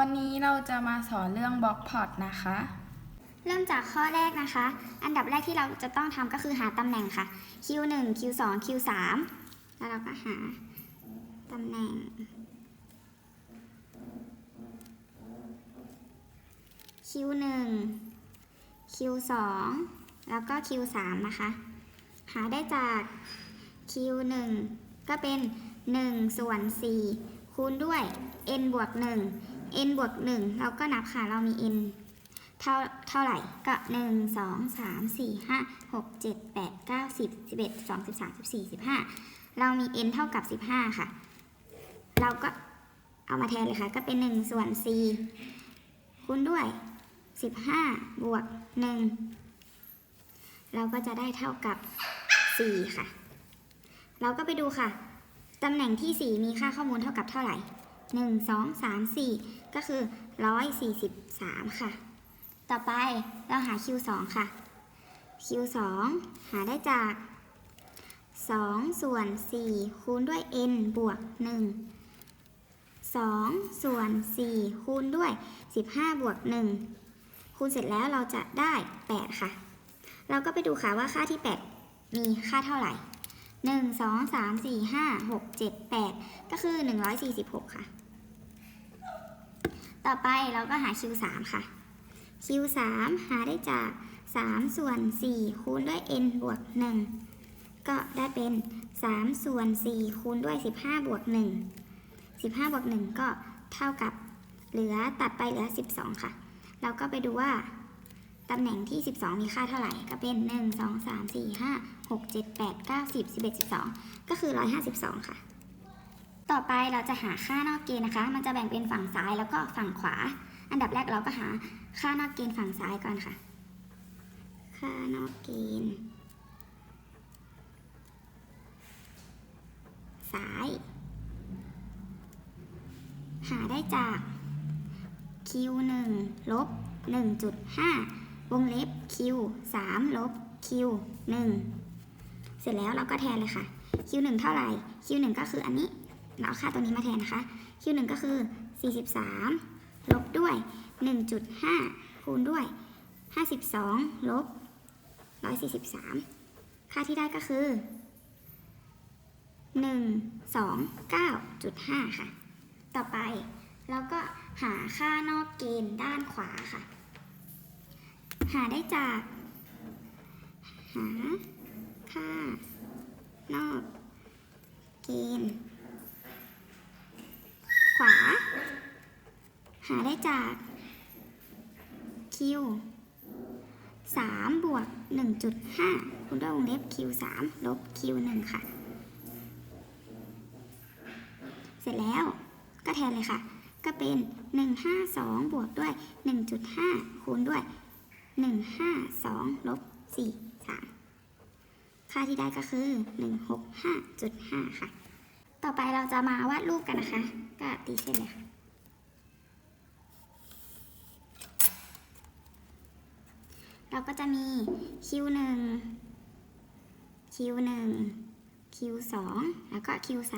วันนี้เราจะมาสอนเรื่องบล็อกพอตนะคะ เริ่มจากข้อแรกนะคะ อันดับแรกที่เราจะต้องทำก็คือหาตำแหน่งค่ะ Q1 Q2 Q3 แล้วเราก็หาตำแหน่ง Q1 Q2 แล้วก็ Q3 นะคะ หาได้จาก Q1 ก็เป็น 1 ส่วน 4 คูณด้วย n บวก 1 n บวก1เราก็นับค่ะ เรามี n เท่าเท่าไหร่ก็หนึ่งสองสามสี่ห้าหกเจ็ดแปดเก้าสิบสิบเอ็ดสองสิบสามสิบสี่สิบห้าเรามี n เท่ากับสิบห้าค่ะ เราก็เอามาแทนเลยค่ะ ก็เป็นหนึ่งส่วนสี่คูณด้วยสิบห้าบวกหนึ่งเราก็จะได้เท่ากับสี่ค่ะ เราก็ไปดูค่ะ ตำแหน่งที่สี่มีค่าข้อมูลเท่ากับเท่าไหร่หนึ่งสองสามสี่ ก็คือร้อยสี่สิบสามค่ะ ต่อไปเราหา Q2 ค่ะ Q2 หาได้จาก 2 ส่วน 4 คูณด้วย n บวก 1 2 ส่วน 4 คูณด้วย 15 บวก 1 คูณเสร็จแล้วเราจะได้ 8 ค่ะ เราก็ไปดูค่ะว่าค่าที่ 8 มีค่าเท่าไหร่ 1 2 3 4 5 6 7 8 ก็คือ 146 ค่ะ ต่อไปเราก็หา Q3 ค่ะ Q3 หาได้จาก 3 ส่วน 4 คูณด้วย n บวก 1 ก็ได้เป็น 3 ส่วน 4 คูณด้วย 15 บวก 1 15 บวก 1 ก็เท่ากับเหลือตัดไปเหลือ 12 ค่ะ เราก็ไปดูว่าตำแหน่งที่ 12 มีค่าเท่าไหร่ ก็เป็น 1 2 3 4 5 6 7 8 9 10 11 12 ก็คือ 152 ค่ะ ต่อไปเราจะหาค่านอกเกณฑ์นะคะ มันจะแบ่งเป็นฝั่งซ้ายแล้วก็ฝั่งขวา อันดับแรกเราก็หาค่านอกเกณฑ์ฝั่งซ้ายก่อนค่ะ ค่านอกเกณฑ์ซ้าย หาได้จาก q 1ลบ1.5 วงเล็บ q 3ลบ q 1เสร็จแล้วเราก็แทนเลยค่ะ q 1เท่าไหร่ q 1ก็คืออันนี้ เราเอาค่าตัวนี้มาแทนนะคะ q 1 ก็คือ 43 ลบด้วย 1.5 คูณด้วย 52 ลบ 143 ค่าที่ได้ก็คือ 129.5 ค่ะ ต่อไปเราก็หาค่านอกเกณฑ์ด้านขวาค่ะ หาได้จาก หา ค่านอกเกณฑ์ ขวา หาได้จาก q 3บวก 1.5 คูณด้วยวงเล็บ q 3ลบ q 1ค่ะ เสร็จแล้วก็แทนเลยค่ะ ก็เป็น 152 บวกด้วย 1.5 คูณด้วย 152 ลบ 43 ค่าที่ได้ก็คือ 165.5 ค่ะ ต่อไปเราจะมาวาดรูปกันนะคะ ก็ตีเส้นเลยค่ะเราก็จะมี Q1 Q1 Q2 แล้วก็ Q3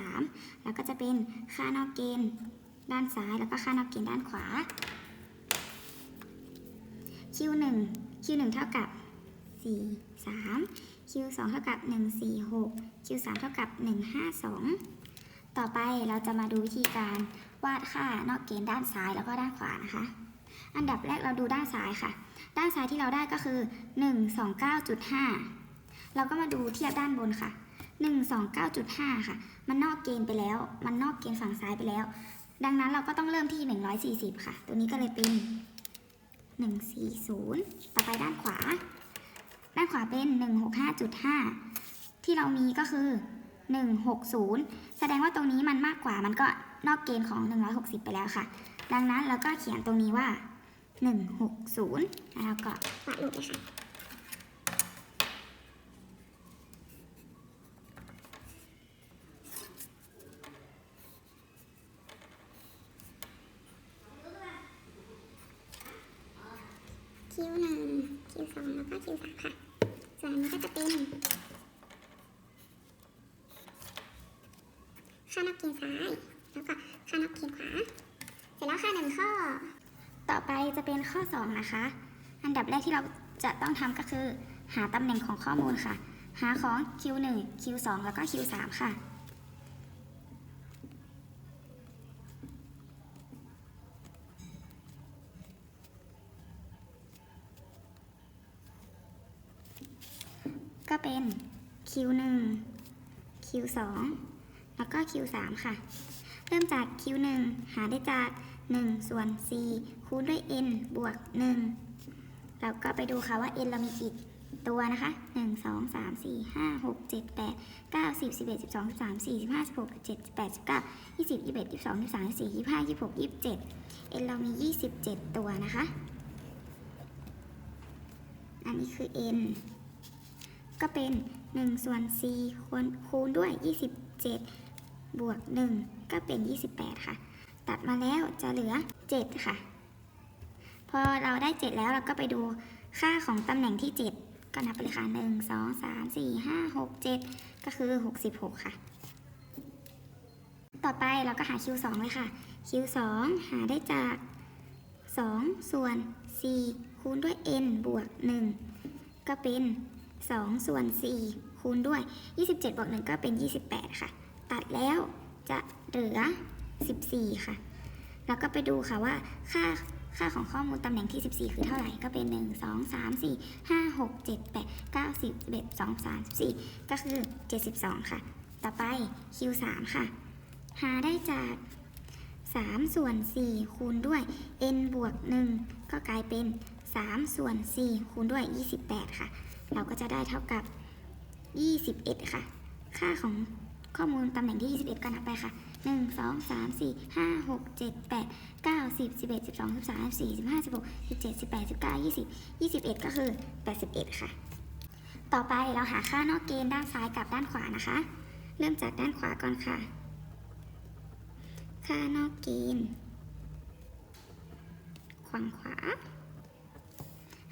แล้วก็จะเป็นค่านอกเกณฑ์ด้านซ้าย แล้วก็ค่านอกเกณฑ์ด้านขวา Q1 Q1 เท่ากับ 4 3 Q2 เท่ากับ 1 4 6 Q3 เท่ากับ 152 ต่อไปเราจะมาดูวิธีการวาดค่านอกเกณฑ์ด้านซ้ายแล้วก็ด้านขวานะคะ อันดับแรกเราดูด้านซ้ายค่ะ ด้านซ้ายที่เราได้ก็คือ 129.5 เราก็มาดูเทียบด้านบนค่ะ 129.5 ค่ะ มันนอกเกณฑ์ไปแล้ว มันนอกเกณฑ์ฝั่งซ้ายไปแล้ว ดังนั้นเราก็ต้องเริ่มที่ 140 ค่ะ ตัวนี้ก็เลยเป็น 140 ต่อไปด้านขวา ด้านขวาเป็น 165.5 ที่เรามีก็คือ 160 แสดงว่าตรงนี้มันมากกว่ามันก็นอกเกณฑ์ของ 160 ไปแล้วค่ะ ดังนั้นเราก็เขียนตรงนี้ว่า 160 แล้วก็วาดรูปเลยค่ะคิวหนึ่งคิวสองแล้วก็คิวสามค่ะ ส่วนอันนี้ก็จะเป็น ค่านอกเกณฑ์ซ้าย แล้วก็ค่านอกเกณฑ์ขวา เสร็จแล้วค่ะหนึ่งข้อ ต่อไปจะเป็นข้อ 2 นะคะ อันดับแรกที่เราจะต้องทำก็คือ หาตำแหน่งของข้อมูลค่ะ หาของ Q1 Q2 แล้วก็ Q3 ค่ะก็เป็น Q1 Q2 แล้วก็ Q3 ค่ะ เริ่มจาก Q1 หาได้จาก 1 ส่วน4คูณด้วย n บวก 1 เราก็ไปดูค่ะว่า n เรามีกี่ตัวนะคะ 1 2 3 4 5 6 7 8 9 10 11 12 13 14 15 16 17 18 19 20 21 22 23 24 25 26 27 n เรามี 27 ตัวนะคะ อันนี้คือ n ก็เป็น 1 ส่วน4คูณคูณด้วย 27 บวก 1 ก็เป็น 28 ค่ะ ตัดมาแล้วจะเหลือ 7 ค่ะ พอเราได้ 7 แล้วเราก็ไปดูค่าของตำแหน่งที่ 7 ก็นับไปเลยค่ะ 1 2 3 4 5 6 7 ก็คือ 66 ค่ะ ต่อไปเราก็หา Q2 เลยค่ะ Q2 หาได้จาก 2 ส่วน 4 คูณด้วย n บวก 1 ก็เป็น 2 ส่วน 4 คูณด้วย 27 บวก 1 ก็เป็น 28 ค่ะ ตัดแล้วจะเหลือ 14 ค่ะ แล้วก็ไปดูค่ะว่าค่าค่าของข้อมูลตำแหน่งที่ 14 คือเท่าไหร่ ก็เป็น 1 2 3 4 5 6 7 8 9 10 11 12 3 4 ก็คือ 72 ค่ะ ต่อไป Q3 ค่ะ หาได้จาก 3 ส่วน 4 คูณด้วย n บวก 1 ก็กลายเป็น 3 ส่วน 4 คูณด้วย 28 ค่ะ เราก็จะได้เท่ากับ 21 ค่ะ ค่าของ ข้อมูลตำแหน่งที่ 21 ก็นับไปค่ะ 1 2 3 4 5 6 7 8 9 10 11 12 13 14 15 16 17 18 19 20 21 ก็คือ 81 ค่ะ ต่อไปเราหาค่านอกเกณฑ์ด้านซ้ายกับด้านขวานะคะ เริ่มจากด้านขวาก่อนค่ะ ค่านอกเกณฑ์ฝั่งขวา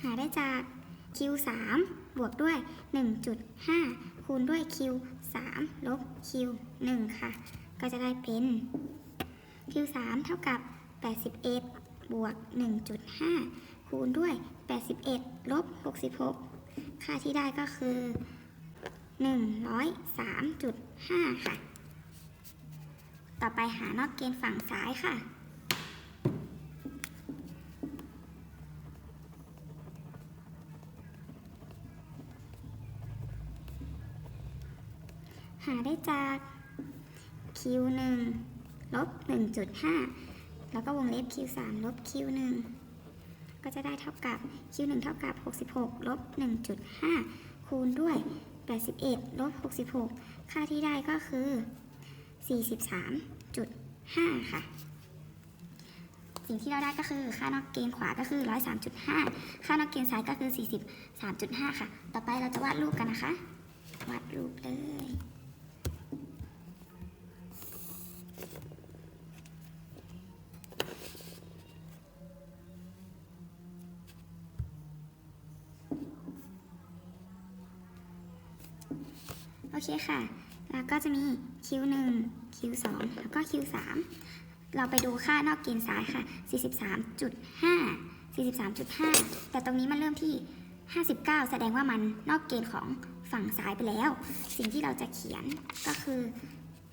หาได้จาก Q 3บวกด้วย 1.5 คูณด้วย Q 3ลบ Q 1ค่ะ ก็จะได้เป็น Q 3เท่ากับ 81 บวก 1.5 คูณด้วย 81 ลบ 66 ค่าที่ได้ก็คือ 103.5 ค่ะ ต่อไปหานอกเกณฑ์ฝั่งซ้ายค่ะ หาได้จาก q 1ลบ1.5 แล้วก็วงเล็บ q 3ลบ q 1ก็จะได้เท่ากับ q 1เท่ากับ 66ลบ1.5 คูณด้วย 81ลบ66 ค่าที่ได้ก็คือ 43.5 ค่ะ สิ่งที่เราได้ก็คือ ค่านอกเกณฑ์ขวาก็คือ 103.5 ค่านอกเกณฑ์ซ้ายก็คือ 43.5 ค่ะ ต่อไปเราจะวาดรูปกันนะคะ วาดรูปเลย โอเคค่ะ แล้วก็จะมี Q1 Q2 แล้วก็ Q3 เราไปดูค่านอกเกณฑ์ซ้ายค่ะ 43.5 43.5 แต่ตรงนี้มันเริ่มที่ 59 แสดงว่ามันนอกเกณฑ์ของฝั่งซ้ายไปแล้ว สิ่งที่เราจะเขียนก็คือ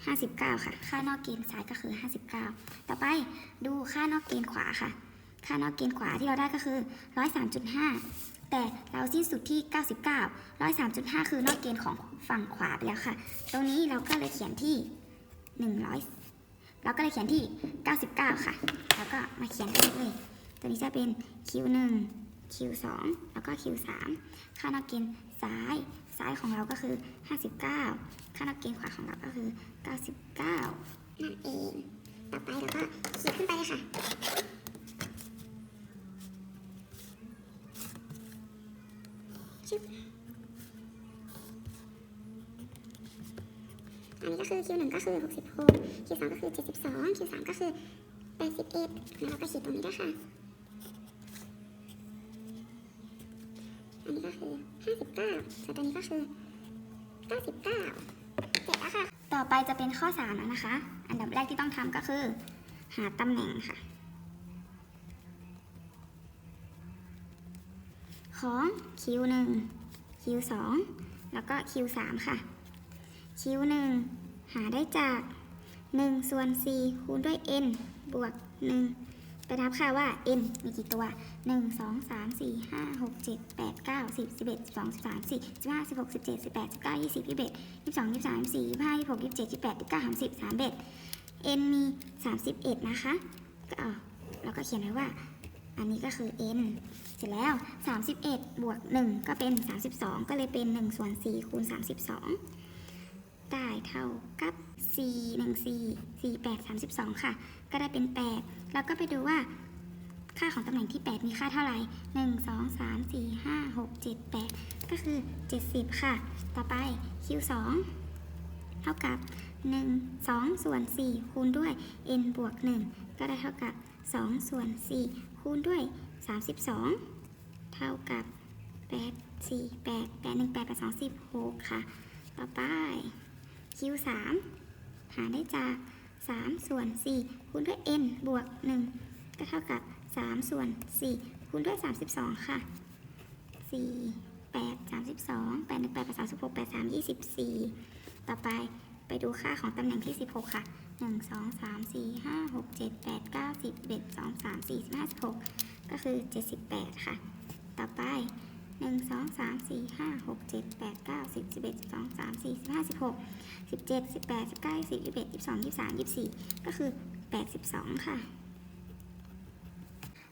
59 ค่ะ ค่านอกเกณฑ์ซ้ายก็คือ 59 ต่อไปดูค่านอกเกณฑ์ขวาค่ะ ค่านอกเกณฑ์ขวาที่เราได้ก็คือ 103.5 แต่เราสิ้นสุดที่ 99 103.5 คือนอกเกณฑ์ของฝั่งขวาไปแล้วค่ะ ตรงนี้เราก็เลยเขียนที่ 100 เราก็เลยเขียนที่ 99 ค่ะ แล้วก็มาเขียนกันเลย ตัวนี้จะเป็น Q1 Q2 แล้วก็ Q3 ค่านอกเกณฑ์ซ้าย ซ้ายของเราก็คือ 59 ค่านอกเกณฑ์ขวาของเราก็คือ 99 นั่นเอง ต่อไปเราก็เขียนขึ้นไปเลยค่ะอันนี้ก็คือ Q1 ก็คือ 66 Q2 ก็คือ 72 Q3 ก็คือ 81แล้วเราก็ขีดตรงนี้ด้วยค่ะ อันนี้ก็คือห้าสิบเก้าส่วนตัวนี้ก็คือเก้าสิบเก้าเสร็จแล้วค่ะ ต่อไปจะเป็นข้อสามแล้วนะคะ อันดับแรกที่ต้องทำก็คือ หาตำแหน่งค่ะ ของ Q1 Q2 แล้วก็ Q3 ค่ะ Q1 หาได้จาก 1 ส่วน 4 คูณด้วย n บวก 1 ไปนับค่ะว่า n มีกี่ตัว 1 2 3 4 5 6 7 8 9 10 11 12 13 14 15 16 17 18 19 20 21 22 23 24 25 26 27 28 29 30 31 n มี 31 นะคะ ก็เราก็เขียนไว้ว่า อันนี้ก็คือ n เสร็จแล้ว 31 บวก 1 ก็เป็น 32 ก็เลยเป็น1ส่วน4คูณ32 ได้เท่ากับ 4 1 4 4 8 32 ค่ะ ก็ได้เป็น 8 แล้วก็ไปดูว่าค่าของตำแหน่งที่ 8 มีค่าเท่าไหร่ 1 2 3 4 5 6 7 8 ก็คือ 70 ค่ะ ต่อไป q 2 เท่ากับ 1 2 ส่วน 4 คูณด้วย n บวก 1 ก็ได้เท่ากับ 2 ส่วน 4 คูณด้วย 32 เท่ากับ 8 4 8 8 1 8 8 2 16 ค่ะ ต่อไป q 3 หาได้จาก 3 ส่วน 4 คูณด้วย n บวก 1 ก็เท่ากับ 3 ส่วน 4 คูณด้วย 32 ค่ะ 4 8 32 8 1 8 8 36 8 3 24 ต่อไปไปดูค่าของตำแหน่งที่ 16 ค่ะ 1 2 3 4 5 6 7 8 9 10 11 12 3 4 15 16 ก็คือ 78 ค่ะ ต่อไป 1 2 3 4 5 6 7 8 9 10 11 12 3 4 15 16 17 18 19 20 21 22 23 24ก็คือ82ค่ะ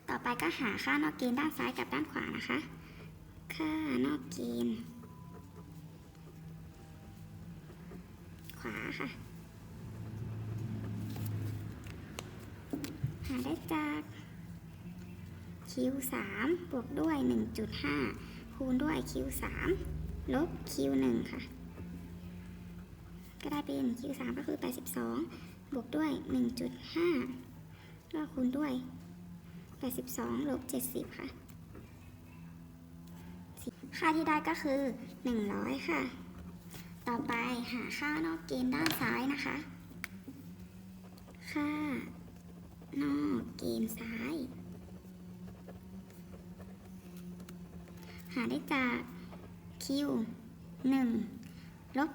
ต่อไปก็หาค่านอกเกณฑ์ด้านซ้ายกับด้านขวานะคะ ค่านอกเกณฑ์ขวาค่ะ หาได้จาก q 3 บวกด้วย 1.5 คูณด้วย q 3ลบ q 1ค่ะ ก็ได้เป็น q 3ก็คือ 82 บวกด้วย 1.5แล้วคูณด้วย 82 ลบ 70 ค่ะ ค่าที่ได้ก็คือ 100 ค่ะ ต่อไปหาค่านอกเกณฑ์ด้านซ้ายนะคะ ค่านอกเกณฑ์ซ้าย หาได้จาก q 1ลบ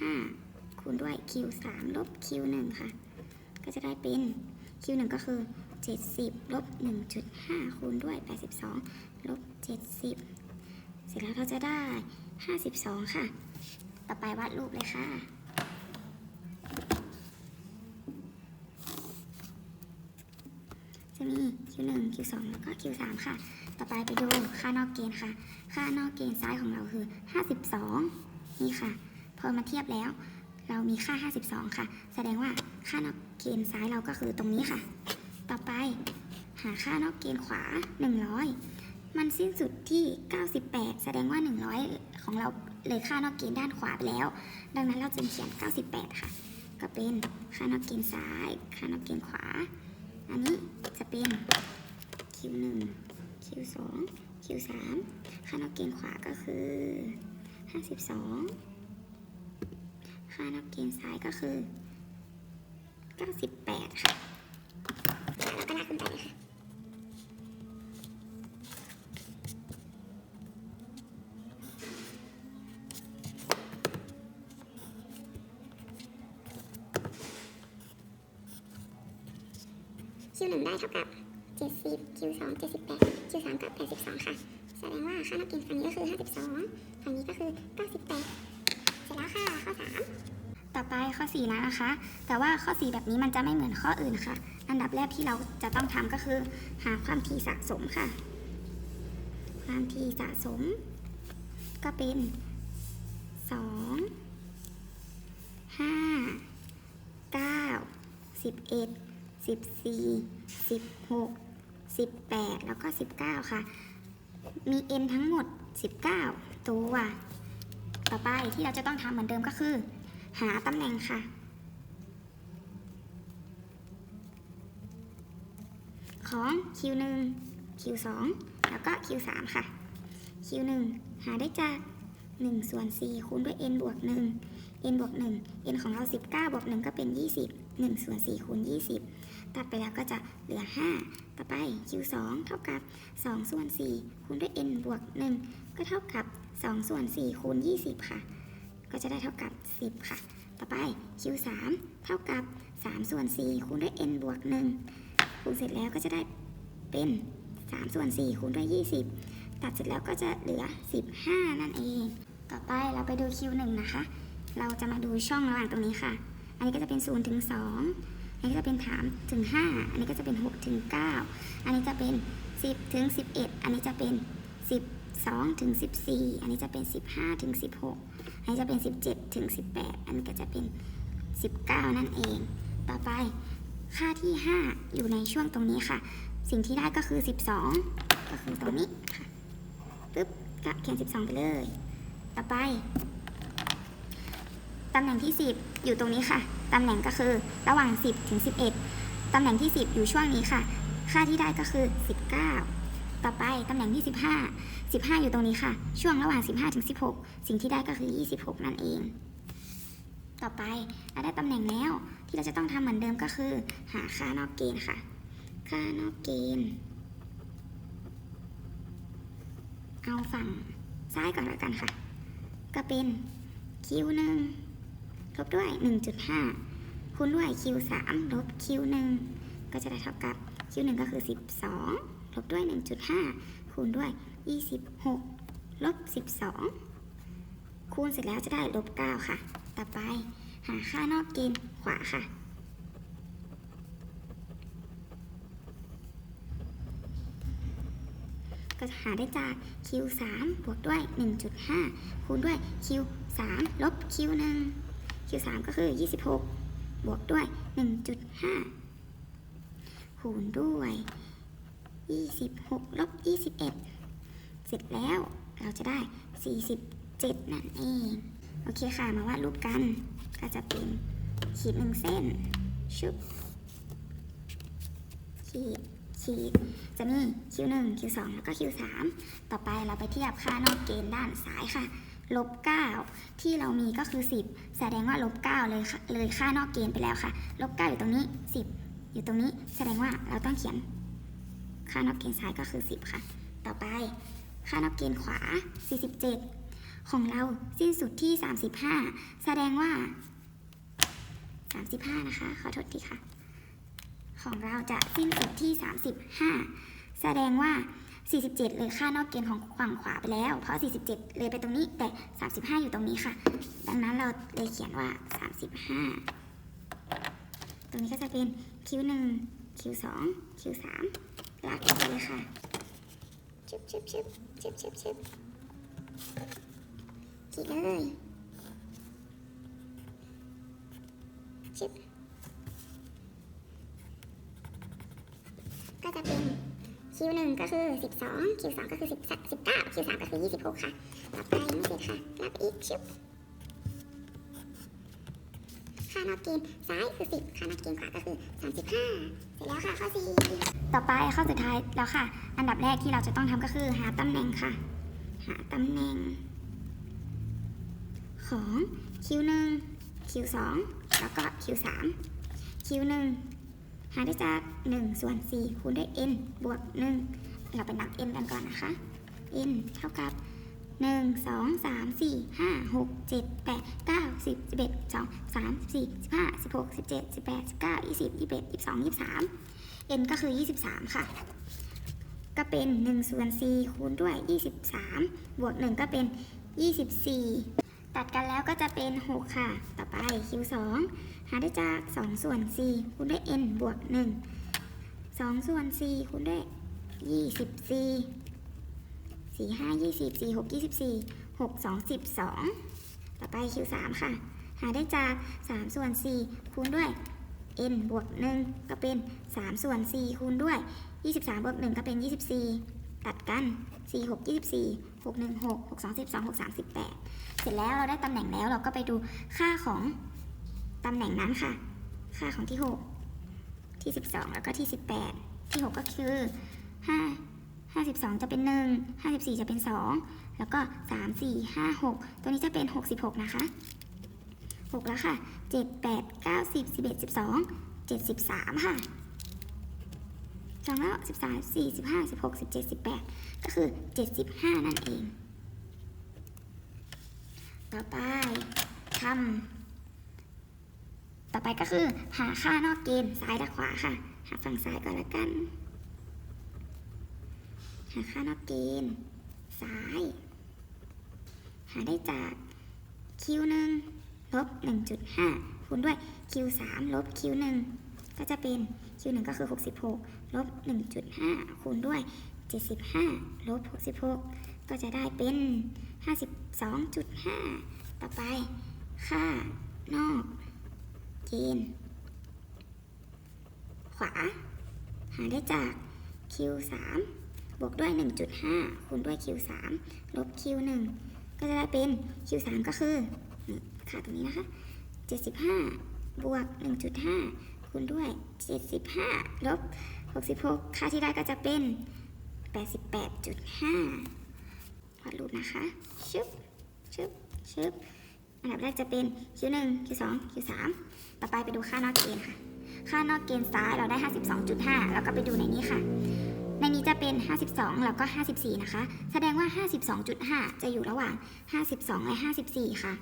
1.5 คูณด้วย q 3ลบ q 1ค่ะ ก็จะได้เป็น q 1ก็คือ 70ลบ1.5 คูณด้วย 82ลบ70 เสร็จแล้วเราจะได้ 52 ค่ะ ต่อไปวาดรูปเลยค่ะจะมี Q1 Q2 แล้วก็ Q3 ค่ะ ต่อไปไปดูค่านอกเกณฑ์ค่ะ ค่านอกเกณฑ์ซ้ายของเราคือ 52 นี่ค่ะ พอมาเทียบแล้ว เรามีค่า 52 ค่ะ แสดงว่าค่านอกเกณฑ์ซ้ายเราก็คือตรงนี้ค่ะ ต่อไปหาค่านอกเกณฑ์ขวา 100 มันสิ้นสุดที่ 98 แสดงว่า 100 ของเราเลยค่านอกเกณฑ์ด้านขวาไปแล้ว ดังนั้นเราจึงเขียน 98 ค่ะ ก็เป็นค่านอกเกณฑ์ซ้าย ค่านอกเกณฑ์ขวา อันนี้จะเป็น Q1 Q2 Q3 ค่านอกเกณฑ์ขวาก็คือ 52 ค่านอกเกณฑ์ซ้ายก็คือ 98 ค่ะแล้วก็ลากขึ้นไปเลยค่ะ Q 1ได้เท่ากับ 70 Q 2 78 Q 3 กับ 82 ค่ะ แสดงว่าค่านอกเกณฑ์ฝั่งนี้ก็คือ 52 ฝั่งนี้ก็คือ 98 เสร็จแล้วค่ะ ข้อ 3 ต่อไปข้อ 4 แล้วนะคะ แต่ว่าข้อ 4 แบบนี้มันจะไม่เหมือนข้ออื่นค่ะ อันดับแรกที่เราจะต้องทำก็คือ หาความถี่สะสมค่ะ ความถี่สะสม ก็เป็น 2 5 9 11 สิบสี่สิบหกสิบแปดแล้วก็สิบเก้าค่ะ มี n ทั้งหมดสิบเก้าตัว ต่อไปที่เราจะต้องทำเหมือนเดิมก็คือ หาตำแหน่งค่ะ ของ q 1 q 2 แล้วก็ q 3 ค่ะ q 1 หาได้จาก1ส่วน4คูณด้วย n บวก 1 n บวก 1 n ของเรา 19 บวก 1 ก็เป็น 20 1ส่วน4คูณ 20 ตัดไปแล้วก็จะเหลือ 5 ต่อไป q 2 เท่ากับ 2 ส่วน 4 คูณด้วย n บวก 1 ก็เท่ากับ 2 ส่วน 4 คูณ 20 ค่ะ ก็จะได้เท่ากับ 10 ค่ะ ต่อไป q 3 เท่ากับ 3 ส่วน 4 คูณด้วย n บวก 1 คูณเสร็จแล้วก็จะได้เป็น 3 ส่วน 4 คูณด้วย 20 ตัดเสร็จแล้วก็จะเหลือ 15 นั่นเอง ต่อไปเราไปดู q 1 นะคะ เราจะมาดูช่องระหว่างตรงนี้ค่ะ อันนี้ก็จะเป็น 0 ถึง 2 อันนี้ก็จะเป็น3ถึง5อันนี้ก็จะเป็น6ถึง9อันนี้จะเป็น 10ถึง11 อันนี้จะเป็น 12ถึง14 อันนี้จะเป็น 15ถึง16 อันนี้จะเป็น 17ถึง18 อันนี้ก็จะเป็น 19 นั่นเอง ต่อไปค่าที่ 5 อยู่ในช่วงตรงนี้ค่ะ สิ่งที่ได้ก็คือ 12 ก็คือตรงนี้ค่ะปึ๊บก็เขียน 12 ไปเลย ต่อไปตำแหน่งที่ 10 อยู่ตรงนี้ค่ะ ตำแหน่งก็คือระหว่าง 10 ถึง 11 ตำแหน่งที่ 10 อยู่ช่วงนี้ค่ะ ค่าที่ได้ก็คือ 19 ต่อไปตำแหน่งที่ 15 15 อยู่ตรงนี้ค่ะ ช่วงระหว่าง 15 ถึง 16 สิ่งที่ได้ก็คือ 26 นั่นเอง ต่อไปเราได้ตำแหน่งแล้วที่เราจะต้องทำเหมือนเดิมก็คือ หาค่านอกเกณฑ์ค่ะ ค่านอกเกณฑ์เอาฝั่งซ้ายก่อนแล้วกันค่ะ ก็เป็น q 1 ลบด้วย 1.5 คูณด้วย q 3ลบ q 1ก็จะได้เท่ากับ q 1ก็คือ 12 ลบด้วย 1.5 คูณด้วย 26 ลบ 12 คูณเสร็จแล้วจะได้ลบ 9 ค่ะ ต่อไปหาค่านอกเกณฑ์ขวาค่ะ ก็จะหาได้จาก q 3บวกด้วย 1.5 คูณด้วย q 3ลบ q 1 q 3 ก็คือ 26 บวกด้วย 1.5 คูณด้วย 26 ลบ 21 เสร็จแล้วเราจะได้ 47 นั่นเอง โอเคค่ะ มาวาดรูปกัน ก็จะเป็นขีดหนึ่งเส้น ชุบ ขีด ขีด จะมี Q1 Q2 แล้วก็ Q3 ต่อไปเราไปเทียบค่านอกเกณฑ์ด้านซ้ายค่ะ ลบ9ที่เรามีก็คือ 10 แสดงว่าลบ9เลยเลยค่านอกเกณฑ์ไปแล้วค่ะ ลบ9อยู่ตรงนี้ 10 อยู่ตรงนี้ แสดงว่าเราต้องเขียน ค่านอกเกณฑ์ซ้ายก็คือ 10 ค่ะ ต่อไป ค่านอกเกณฑ์ขวา 47 ของเราสิ้นสุดที่ 35 แสดงว่า 35 นะคะ ขอโทษทีค่ะ ของเราจะสิ้นสุดที่ 35 แสดงว่า 47 เลยค่านอกเกณฑ์ของฝั่งขวาไปแล้ว เพราะ 47 เลยไปตรงนี้ แต่ 35 อยู่ตรงนี้ค่ะ ดังนั้นเราเลยเขียนว่า 35 ตรงนี้ก็จะเป็น Q1 Q2 Q3 ลากไปเลยค่ะชิบชิบชิบชิบชิบชิบขีดเลยชิบก็จะเป็น Q1 ก็คือ 12 Q2 ก็คือ10 19 Q3 ก็คือ 26 ค่ะ ต่อไปไม่เสร็จค่ะกลับอีกชิบค่านอกเกณฑ์ซ้ายคือ 10 ค่านอกเกณฑ์ขวาก็คือ 35 เสร็จแล้วค่ะข้อ 4 ต่อไปข้อสุดท้ายแล้วค่ะ อันดับแรกที่เราจะต้องทำก็คือหาตำแหน่งค่ะ หาตำแหน่ง ของ Q1 Q2 แล้วก็ Q3 Q1 หาได้จาก 1 ส่วน 4 คูณด้วย n บวก 1 เราไปนับ n กันก่อนนะคะ n เท่ากับ 1 2 3 4 5 6 7 8 9 10 11 12 13 14 15 16 17 18 19 20 21 22 23 n ก็คือ 23 ค่ะ ก็เป็น 1 ส่วน 4 คูณด้วย 23 บวก 1 ก็เป็น 24 ตัดกันแล้วก็จะเป็น 6 ค่ะ ต่อไป q 2 หาได้จาก 2 ส่วน 4 คูณด้วย n บวก 1 2 ส่วน 4 คูณด้วย 24 4 5 20 4 6 24 6 2 12 ต่อไป q 3 ค่ะ หาได้จาก 3 ส่วน 4 คูณด้วย n บวก 1 ก็เป็น 3 ส่วน 4 คูณด้วย 23 บวก 1 ก็เป็น 24 ตัดกัน 4 6 24 6 1 6 6 2 12 6 3 18 เสร็จแล้วเราได้ตำแหน่งแล้วเราก็ไปดูค่าของ ตำแหน่งนั้นค่ะ ค่าของที่ 6 ที่ 12 แล้วก็ที่ 18 ที่ 6 ก็คือ 5 52 จะเป็น 1 54 จะเป็น 2 แล้วก็ 3 4 5 6 ตัวนี้จะเป็น 66 นะคะหกแล้วค่ะเจ็ดแปดเก้าสิบสิบเอ็ดสิบสองเจ็ดสิบสามค่ะสองแล้วสิบสามสี่สิบห้าสิบหกสิบเจ็ดสิบแปดก็คือเจ็ดสิบห้านั่นเอง ต่อไปทำ ต่อไปก็คือหาค่านอกเกณฑ์ซ้ายและขวาค่ะ หาฝั่งซ้ายก่อนละกัน หาค่านอกเกณฑ์ซ้าย หาได้จาก q 1ลบ1.5คูณด้วย q 3ลบ q 1ก็จะเป็น q 1ก็คือ 66ลบ1.5คูณด้วย 75ลบ66 ก็จะได้เป็น 52.5 ต่อไป ค่านอก เกณฑ์ ขวา หาได้จาก q 3บวกด้วย 1.5 คูณด้วย q 3ลบ q 1ก็จะได้เป็น q 3ก็คือนี่ค่าตรงนี้นะคะ 75 บวก 1.5 คูณด้วย 75 ลบ 66 ค่าที่ได้ก็จะเป็น 88.5วาดรูปนะคะ ชึบ ชึบ ชึบ อันดับแรกจะเป็น Q1 Q2 Q3 ต่อไปไปดูค่านอกเกณฑ์ค่ะ ค่านอกเกณฑ์ซ้ายเราได้ 52.5 แล้วก็ไปดูในนี้ค่ะ ในนี้จะเป็น 52 แล้วก็ 54 นะคะ แสดงว่า 52.5 จะอยู่ระหว่าง 52 และ 54 ค่ะ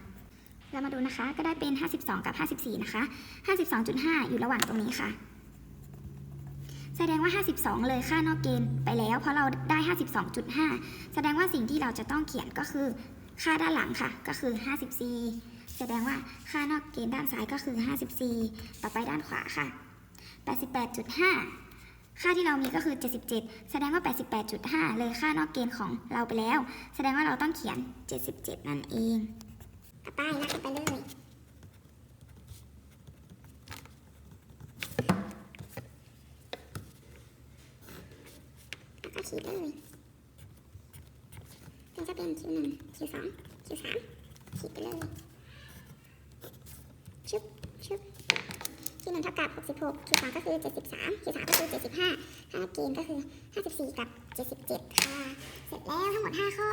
เรามาดูนะคะ ก็ได้เป็น 52 กับ 54 นะคะ 52.5 อยู่ระหว่างตรงนี้ค่ะ แสดงว่า 52 เลยค่านอกเกณฑ์ไปแล้ว เพราะเราได้ 52.5 แสดงว่าสิ่งที่เราจะต้องเขียนก็คือ ค่าด้านหลังค่ะก็คือ 54 แสดงว่าค่านอกเกณฑ์ด้านซ้ายก็คือ 54 ต่อไปด้านขวาค่ะ 88.5ค่าที่เรามีก็คือ 77 แสดงว่า 88.5 เลยค่านอกเกณฑ์ของเราไปแล้ว แสดงว่าเราต้องเขียน 77 นั่นเอง ต่อไปลากไปเลย แล้วก็ขีดเลย จะเป็น Q1 Q2 Q3 ขีดไปเลยชึบชึบ Q1 เท่ากับ66 Q2 ก็คือ73 Q3 ก็คือ75ค่าเกณฑ์ก็คือ54กับ77ค่ะ เสร็จแล้วทั้งหมด5ข้อ